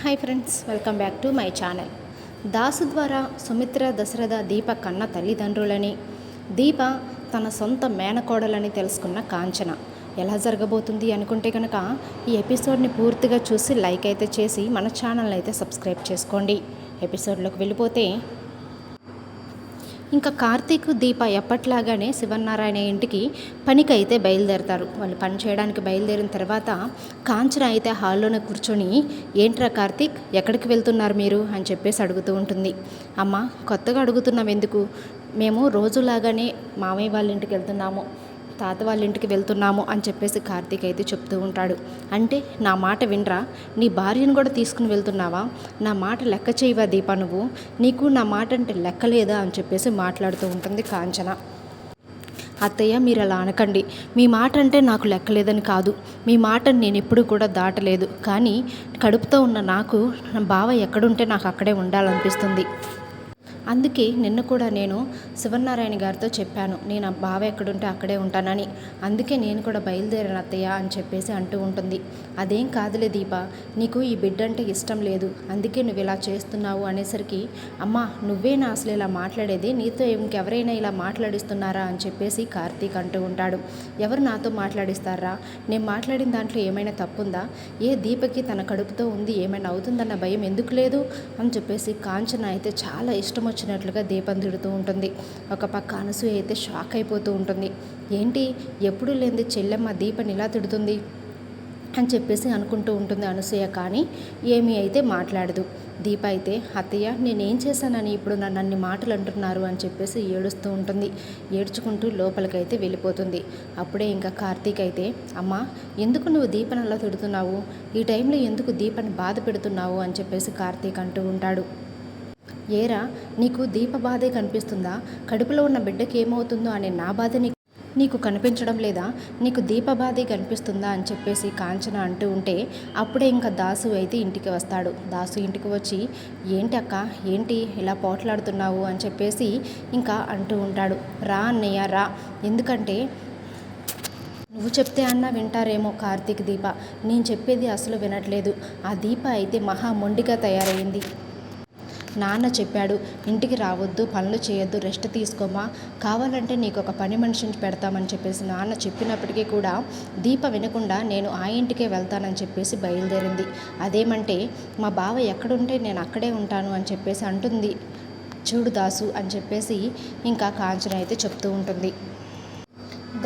Hi friends welcome back to my channel Dasu ద్వారా సుమిత్ర దశరథ దీప కన్న తల్లిదండ్రులని దీప తన సొంత మేనకోడలని తెలుసుకున్న కాంచన. ఎలా జరగబోతుంది అనుకుంటే కనుక ఈ ఎపిసోడ్ని పూర్తిగా చూసి లైక్ అయితే చేసి మన ఛానల్ అయితే సబ్స్క్రైబ్ చేసుకోండి. ఎపిసోడ్లోకి వెళ్ళిపోతే ఇంకా కార్తీక్ దీప ఎప్పట్లాగానే శివనారాయణ ఇంటికి పనికి అయితే బయలుదేరతారు. వాళ్ళు పని చేయడానికి బయలుదేరిన తర్వాత కాంచన అయితే హాల్లోనే కూర్చొని ఏంట్రా కార్తీక్ ఎక్కడికి వెళ్తున్నారు మీరు? అని చెప్పేసి అడుగుతూ ఉంటుంది. అమ్మ కొత్తగా అడుగుతున్నాం ఎందుకు? మేము రోజులాగానే మామయ్య వాళ్ళ ఇంటికి వెళ్తున్నాము. తాత వాళ్ళ ఇంటికి వెళ్తున్నాము అని చెప్పేసి కార్తీక్ అయితే చెప్తూ ఉంటాడు. అంటే నా మాట వినరా? నీ భార్యను కూడా తీసుకుని వెళ్తున్నావా? నా మాట లెక్క చేయవా దీపా నువ్వు? నీకు నా మాట అంటే లెక్క లేదా అని చెప్పేసి మాట్లాడుతూ ఉంటుంది కాంచన. అత్తయ్య మీరు అలా అనకండి. మీ మాట అంటే నాకు లెక్కలేదని కాదు. మీ మాటను నేను ఎప్పుడు కూడా దాటలేదు. కానీ కడుపుతో ఉన్న నాకు నా బావ ఎక్కడుంటే నాకు అక్కడే ఉండాలనిపిస్తుంది. అందుకే నిన్న కూడా నేను శివనారాయణ గారితో చెప్పాను. నేను ఆ బావ ఎక్కడుంటే అక్కడే ఉంటానని. అందుకే నేను కూడా బయలుదేరాను అత్తయ్య అని చెప్పేసి అంటూ ఉంటుంది. అదేం కాదులే దీప నీకు ఈ బిడ్డ అంటే ఇష్టం లేదు. అందుకే నువ్వు ఇలా చేస్తున్నావు అనేసరికి అమ్మా నువ్వేనా అసలు ఇలా మాట్లాడేది? నీతో ఇంకెవరైనా ఇలా మాట్లాడిస్తున్నారా అని చెప్పేసి కార్తీక్ అంటూ ఉంటాడు. ఎవరు నాతో మాట్లాడిస్తారా? నేను మాట్లాడిన దాంట్లో ఏమైనా తప్పుందా? ఏ దీపకి తన కడుపుతో ఉంది ఏమైనా అవుతుందన్న భయం ఎందుకు లేదు? అని చెప్పేసి కాంచన అయితే చాలా ఇష్టం వచ్చినట్లుగా దీపం తిడుతూ ఉంటుంది. ఒక పక్క అనసూయ అయితే షాక్ అయిపోతూ ఉంటుంది. ఏంటి? ఎప్పుడు లేనిది చెల్లెమ్మ దీపని ఇలా తిడుతుంది? అని చెప్పేసి అనుకుంటూ ఉంటుంది అనసూయ కానీ ఏమీ అయితే మాట్లాడదు. దీప అయితే అత్తయ్య నేనేం చేశానని ఇప్పుడు నన్ను అన్ని మాటలు అంటున్నారు అని చెప్పేసి ఏడుస్తూ ఉంటుంది. ఏడ్చుకుంటూ లోపలికైతే వెళ్ళిపోతుంది. అప్పుడే ఇంకా కార్తీక్ అయితే అమ్మా ఎందుకు నువ్వు దీపని అలా తిడుతున్నావు? ఈ టైంలో ఎందుకు దీపని బాధ పెడుతున్నావు? అని చెప్పేసి కార్తీక్ అంటూ ఉంటాడు. ఏరా నీకు దీప బాధే కనిపిస్తుందా? కడుపులో ఉన్న బిడ్డకి ఏమవుతుందో అనే నా బాధ నీకు నీకు కనిపించడం లేదా? నీకు దీప బాధే కనిపిస్తుందా అని చెప్పేసి కాంచన అంటూ ఉంటే అప్పుడే ఇంకా దాసు అయితే ఇంటికి వస్తాడు. దాసు ఇంటికి వచ్చి ఏంటి అక్క? ఏంటి? ఇలా పోట్లాడుతున్నావు? అని చెప్పేసి ఇంకా అంటూ ఉంటాడు. రా అన్నయ్య రా. ఎందుకంటే నువ్వు చెప్తే అన్నా వింటారేమో కార్తీక్ దీప. నేను చెప్పేది అసలు వినట్లేదు. ఆ దీప అయితే మహా మొండిగా తయారైంది. నాన్న చెప్పాడు ఇంటికి రావద్దు పనులు చేయొద్దు రెస్ట్ తీసుకోమా. కావాలంటే నీకు ఒక పని మనిషిని పెడతామని చెప్పేసి నాన్న చెప్పినప్పటికీ కూడా దీప వినకుండా నేను ఆ ఇంటికే వెళ్తానని చెప్పేసి బయలుదేరింది. అదేమంటే మా బావ ఎక్కడుంటే నేను అక్కడే ఉంటాను అని చెప్పేసి అంటుంది. చూడు దాసు అని చెప్పేసి ఇంకా కాంచన అయితే చెప్తూ ఉంటుంది.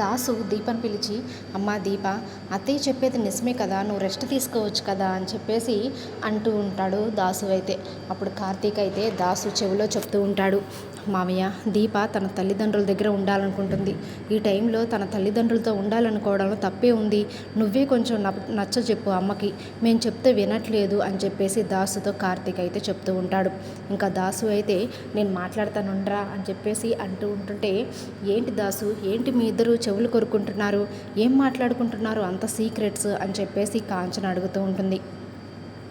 దాసు దీపని పిలిచి అమ్మా దీప అత్తయ్య చెప్పేది నిజమే కదా నువ్వు రెస్ట్ తీసుకోవచ్చు కదా అని చెప్పేసి అంటూ ఉంటాడు దాసు అయితే. అప్పుడు కార్తీక్ అయితే దాసు చెవిలో చెప్తూ ఉంటాడు. మామయ్య దీప తన తల్లిదండ్రుల దగ్గర ఉండాలనుకుంటుంది. ఈ టైంలో తన తల్లిదండ్రులతో ఉండాలనుకోవడంలో తప్పే ఉంది. నువ్వే కొంచెం నచ్చ చెప్పు అమ్మకి. మేము చెప్తే వినట్లేదు అని చెప్పేసి దాసుతో కార్తీక్ అయితే చెప్తూ ఉంటాడు. ఇంకా దాసు అయితే నేను మాట్లాడతానుండ్రా అని చెప్పేసి అంటూ ఉంటుంటే ఏంటి దాసు? ఏంటి మీ ఇద్దరు చెవులు కొరుకుంటున్నారు ఏం మాట్లాడుకుంటున్నారు? అంత సీక్రెట్స్ అని చెప్పేసి కాంచన అడుగుతూ ఉంటుంది.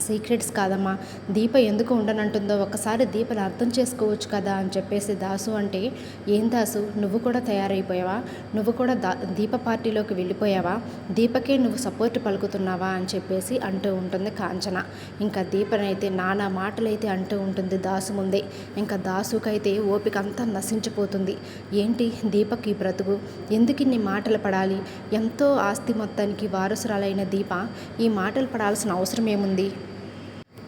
సీక్రెట్స్ కాదమ్మా. దీప ఎందుకు ఉండనంటుందో ఒకసారి దీపని అర్థం చేసుకోవచ్చు కదా అని చెప్పేసి దాసు అంటే ఏం దాసు? నువ్వు కూడా తయారైపోయావా? నువ్వు కూడా దా దీప పార్టీలోకి వెళ్ళిపోయావా? దీపకే నువ్వు సపోర్ట్ పలుకుతున్నావా? అని చెప్పేసి అంటూ ఉంటుంది కాంచన. ఇంకా దీపనైతే నానా మాటలైతే అంటూ ఉంటుంది దాసు ముందే. ఇంకా దాసుకైతే ఓపిక అంతా నశించిపోతుంది. ఏంటి? దీపక్ ఈ బ్రతుకు? ఎందుకు ఇన్ని మాటలు పడాలి? ఎంతో ఆస్తి మొత్తానికి వారసురాలైన దీప ఈ మాటలు పడాల్సిన అవసరం ఏముంది?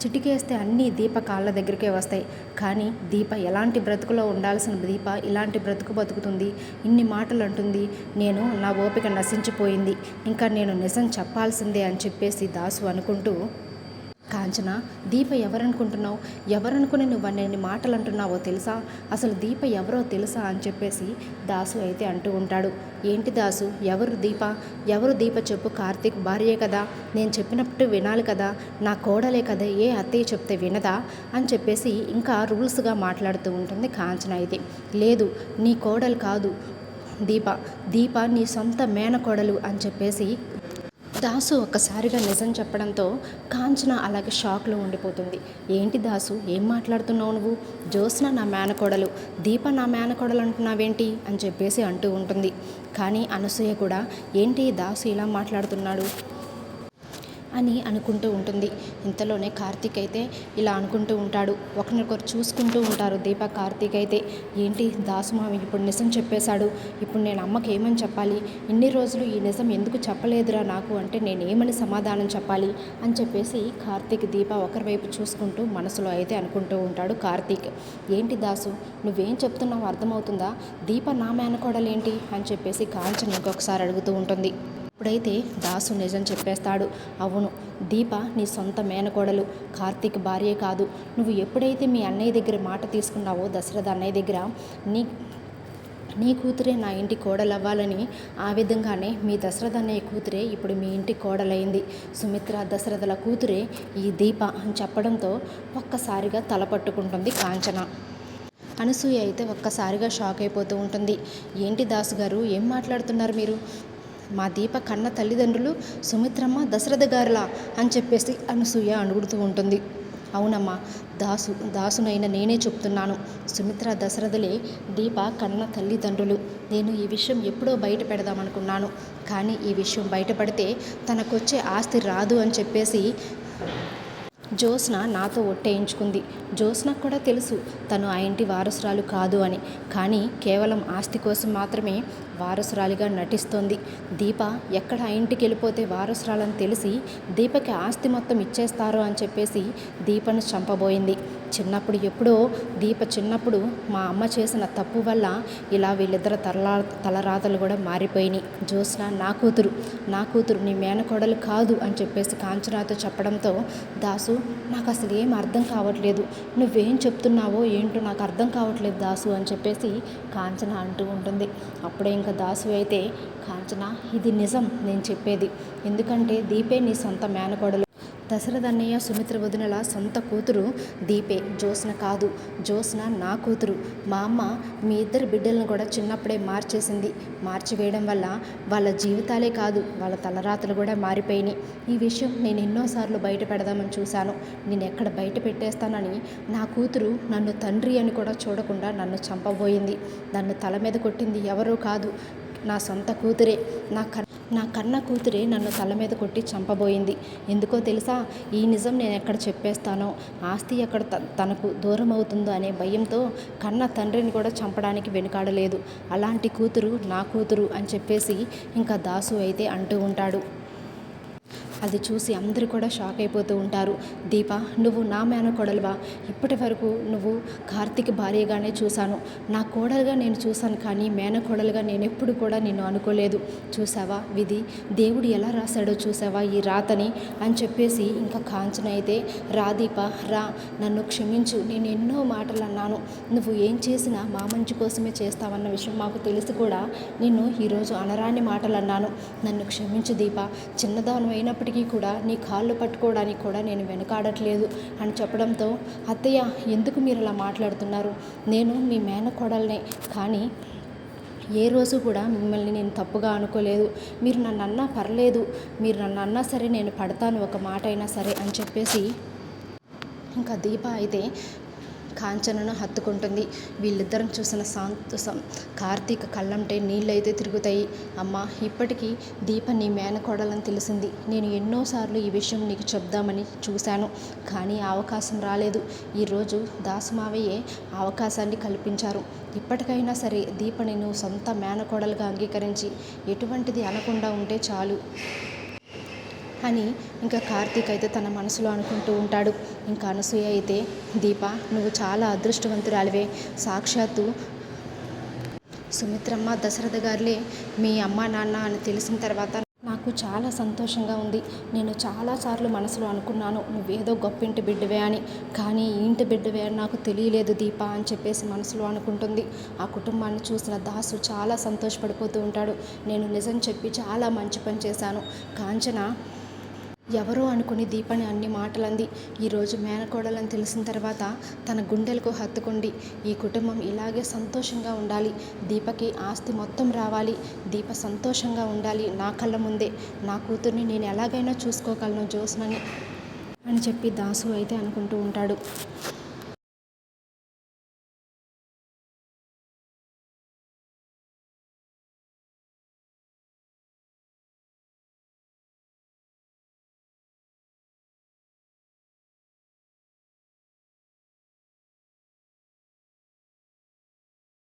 చిటికేస్తే అన్నీ దీప కాళ్ళ దగ్గరికే వస్తాయి. కానీ దీప ఎలాంటి బ్రతుకులో ఉండాల్సిన దీప ఇలాంటి బ్రతుకు బతుకుతుంది. ఇన్ని మాటలు అంటుంది నేను నా ఓపిక నశించిపోయింది. ఇంకా నేను నిజం చెప్పాల్సిందే అని చెప్పేసి దాసు అనుకుంటూ కాంచన దీప ఎవరనుకుంటున్నావు? ఎవరనుకుని నువ్వు అన్ని మాటలు అంటున్నావో తెలుసా? అసలు దీప ఎవరో తెలుసా అని చెప్పేసి దాసు అయితే అంటూ ఉంటాడు. ఏంటి దాసు? ఎవరు దీప? ఎవరు దీప చెప్పు కార్తీక్ భార్యే కదా? నేను చెప్పినట్టు వినాలి కదా? నా కోడలే కదా? ఏ అత్తయ్య చెప్తే వినదా? అని చెప్పేసి ఇంకా రూల్స్గా మాట్లాడుతూ ఉంటుంది కాంచన అయితే. లేదు నీ కోడలు కాదు దీప. దీప నీ సొంత మేనకోడలు అని చెప్పేసి దాసు ఒక్కసారిగా నిజం చెప్పడంతో కాంచన అలాగే షాక్లో ఉండిపోతుంది. ఏంటి దాసు? ఏం మాట్లాడుతున్నావు నువ్వు? జ్యోత్స్న నా మేనకోడలు. దీప నా మేనకోడలు అంటున్నావేంటి? అని చెప్పేసి అంటూ ఉంటుంది. కానీ అనసూయ కూడా ఏంటి దాసు ఇలా మాట్లాడుతున్నాడు? అని అనుకుంటూ ఉంటుంది. ఇంతలోనే కార్తీక్ అయితే ఇలా అనుకుంటూ ఉంటాడు. ఒకరినొకరు చూసుకుంటూ ఉంటారు. దీప కార్తీక్ అయితే ఏంటి దాసుమామి ఇప్పుడు నిజం చెప్పేశాడు. ఇప్పుడు నేను అమ్మకి ఏమని చెప్పాలి? ఇన్ని రోజులు ఈ నిజం ఎందుకు చెప్పలేదురా నాకు? అంటే నేను ఏమని సమాధానం చెప్పాలి? అని చెప్పేసి కార్తీక్ దీప ఒకరి వైపు చూసుకుంటూ మనసులో అయితే అనుకుంటూ ఉంటాడు కార్తీక్. ఏంటి దాసు నువ్వేం చెప్తున్నావు అర్థమవుతుందా? దీప నా మేనకోడలేంటి? అని చెప్పేసి కాంచన ఇంకొకసారి అడుగుతూ ఉంటుంది. ఇప్పుడైతే దాసు నిజం చెప్పేస్తాడు. అవును దీప నీ సొంత మేనకోడలు కార్తీక్ భార్యే కాదు. నువ్వు ఎప్పుడైతే మీ అన్నయ్య దగ్గర మాట తీసుకున్నావో దశరథ అన్నయ్య దగ్గర నీ నీ కూతురే నా ఇంటి కోడలవ్వాలని ఆ విధంగానే మీ దశరథ అన్నయ్య కూతురే ఇప్పుడు మీ ఇంటి కోడలైంది. సుమిత్ర దశరథల కూతురే ఈ దీప అని చెప్పడంతో ఒక్కసారిగా తలపట్టుకుంటుంది కాంచన. అనసూయ అయితే ఒక్కసారిగా షాక్ అయిపోతూ ఉంటుంది. ఏంటి దాసు గారు ఏం మాట్లాడుతున్నారు మీరు? మా దీప కన్న తల్లిదండ్రులు సుమిత్రమ్మ దశరథ గారులా అని చెప్పేసి అనసూయ అనుగుడుతూ ఉంటుంది. అవునమ్మా దాసు దాసునైన నేనే చెప్తున్నాను. సుమిత్ర దశరథులే దీప కన్న తల్లిదండ్రులు. నేను ఈ విషయం ఎప్పుడో బయట పెడదామనుకున్నాను. కానీ ఈ విషయం బయటపడితే తనకొచ్చే ఆస్తి రాదు అని చెప్పేసి జ్యోత్స్న నాతో ఒట్టేయించుకుంది. జ్యోత్స్నకు కూడా తెలుసు తను ఆ ఇంటి వారసురాలు కాదు అని. కానీ కేవలం ఆస్తి కోసం మాత్రమే వారసురాలిగా నటిస్తోంది. దీప ఎక్కడ ఆ ఇంటికి వెళ్ళిపోతే వారసురాలని తెలిసి దీపకి ఆస్తి మొత్తం ఇచ్చేస్తారు అని చెప్పేసి దీపను చంపబోయింది. చిన్నప్పుడు ఎప్పుడో దీప చిన్నప్పుడు మా అమ్మ చేసిన తప్పు వల్ల ఇలా వీళ్ళిద్దరు తలరా తలరాతలు కూడా మారిపోయినాయి. జ్యోత్స్న నా కూతురు నా కూతురు నీ మేనకోడలు కాదు అని చెప్పేసి కాంచనాతో చెప్పడంతో దాసు నాకు అసలు ఏం అర్థం కావట్లేదు. నువ్వేం చెప్తున్నావో ఏంటో నాకు అర్థం కావట్లేదు దాసు అని చెప్పేసి కాంచన అంటూ ఉంటుంది. అప్పుడే ఇంకా దాసు అయితే కాంచన ఇది నిజం నేను చెప్పేది. ఎందుకంటే దీపే నీ సొంత మేనకోడలు దశరథన్నయ్య సుమిత్ర వదినల సొంత కూతురు దీపే. జ్యోత్స్న కాదు. జ్యోత్స్న నా కూతురు. మా అమ్మ మీ ఇద్దరు బిడ్డలను కూడా చిన్నప్పుడే మార్చేసింది. మార్చివేయడం వల్ల వాళ్ళ జీవితాలే కాదు వాళ్ళ తలరాతలు కూడా మారిపోయినాయి ఈ విషయం నేను ఎన్నోసార్లు బయట పెడదామని చూశాను. నేను ఎక్కడ బయట పెట్టేస్తానని నా కూతురు నన్ను తండ్రి అని కూడా చూడకుండా నన్ను చంపబోయింది. నన్ను తల మీద కొట్టింది ఎవరూ కాదు. నా సొంత కూతురే. నా నా కన్న కూతురే నన్ను తల మీద కొట్టి చంపబోయింది. ఎందుకో తెలుసా? ఈ నిజం నేను ఎక్కడ చెప్పేస్తానో? ఆస్తి ఎక్కడ త- తనకు దూరం అవుతుందో అనే భయంతో కన్న తండ్రిని కూడా చంపడానికి వెనుకాడలేదు. అలాంటి కూతురు నా కూతురు అని చెప్పేసి ఇంకా దాసు అయితే అంటూ ఉంటాడు. అది చూసి అందరూ కూడా షాక్ అయిపోతూ ఉంటారు. దీప నువ్వు నా మేనకోడలువా ఇప్పటి వరకు నువ్వు కార్తీక్ భార్యగానే చూశాను. నా కోడలుగా నేను చూశాను కానీ మేనకోడలుగా నేను ఎప్పుడు కూడా నిన్ను అనుకోలేదు. చూసావా విధి? దేవుడు ఎలా రాశాడో చూసావా ఈ రాతని? అని చెప్పేసి ఇంకా కాంచన అయితే రా దీప రా నన్ను క్షమించు నేను ఎన్నో మాటలు అన్నాను నువ్వు ఏం చేసినా మా మంచి కోసమే చేస్తావన్న విషయం మాకు తెలిసి కూడా. నిన్ను ఈరోజు అనరాని మాటలు అన్నాను నన్ను క్షమించు దీప. చిన్నదానం అయినప్పుడు అయినప్పటికీ కూడా నీ కాళ్ళు పట్టుకోవడానికి కూడా నేను వెనకాడట్లేదు అని చెప్పడంతో అత్తయ్య ఎందుకు మీరు ఇలా మాట్లాడుతున్నారు? నేను మీ మేనకోడల్నే కానీ ఏ రోజు కూడా మిమ్మల్ని నేను తప్పుగా అనుకోలేదు. మీరు నన్ను అన్నా పర్లేదు. మీరు నన్ను అన్నా సరే నేను పడతాను ఒక మాట అయినా సరే అని చెప్పేసి ఇంకా దీప అయితే కాంచనను హత్తుకుంటుంది. వీళ్ళిద్దరం చూసిన సంతోషం కార్తీక్ కళ్ళంటే నీళ్ళైతే తిరుగుతాయి. అమ్మ ఇప్పటికీ దీప నీ మేనకోడలని తెలిసింది. నేను ఎన్నోసార్లు ఈ విషయం నీకు చెప్దామని చూశాను కానీ అవకాశం రాలేదు. ఈరోజు దాసుమావయ్యే అవకాశాన్ని కల్పించారు. ఇప్పటికైనా సరే దీపని నువ్వు సొంత మేనకోడలుగా అంగీకరించి ఎటువంటిది అనకుండా ఉంటే చాలు. అని ఇంకా కార్తీక్ అయితే తన మనసులో అనుకుంటూ ఉంటాడు. ఇంకా అనసూయ అయితే దీప నువ్వు చాలా అదృష్టవంతురాలివే. సాక్షాత్తు సుమిత్రమ్మ దశరథ గారులే. మీ అమ్మ నాన్న అని తెలిసిన తర్వాత నాకు చాలా సంతోషంగా ఉంది. నేను చాలాసార్లు మనసులో అనుకున్నాను నువ్వేదో గొప్పింటి బిడ్డవే అని. కానీ ఈ ఇంటి బిడ్డవే అని నాకు తెలియలేదు దీప అని చెప్పేసి మనసులో అనుకుంటుంది. ఆ కుటుంబాన్ని చూసిన దాసు చాలా సంతోషపడిపోతూ ఉంటాడు. నేను నిజం చెప్పి చాలా మంచి పని చేశాను. కాంచన ఎవరో అనుకుని దీపని అన్ని మాటలంది. ఈరోజు మేనకోడలని తెలిసిన తర్వాత తన గుండెలకు హత్తుకుండి ఈ కుటుంబం ఇలాగే సంతోషంగా ఉండాలి. దీపకి ఆస్తి మొత్తం రావాలి. దీప సంతోషంగా ఉండాలి నా కళ్ళ ముందే. నా కూతుర్ని నేను ఎలాగైనా చూసుకోగలను జోస్నని అని చెప్పి దాసు అయితే అనుకుంటూ ఉంటాడు.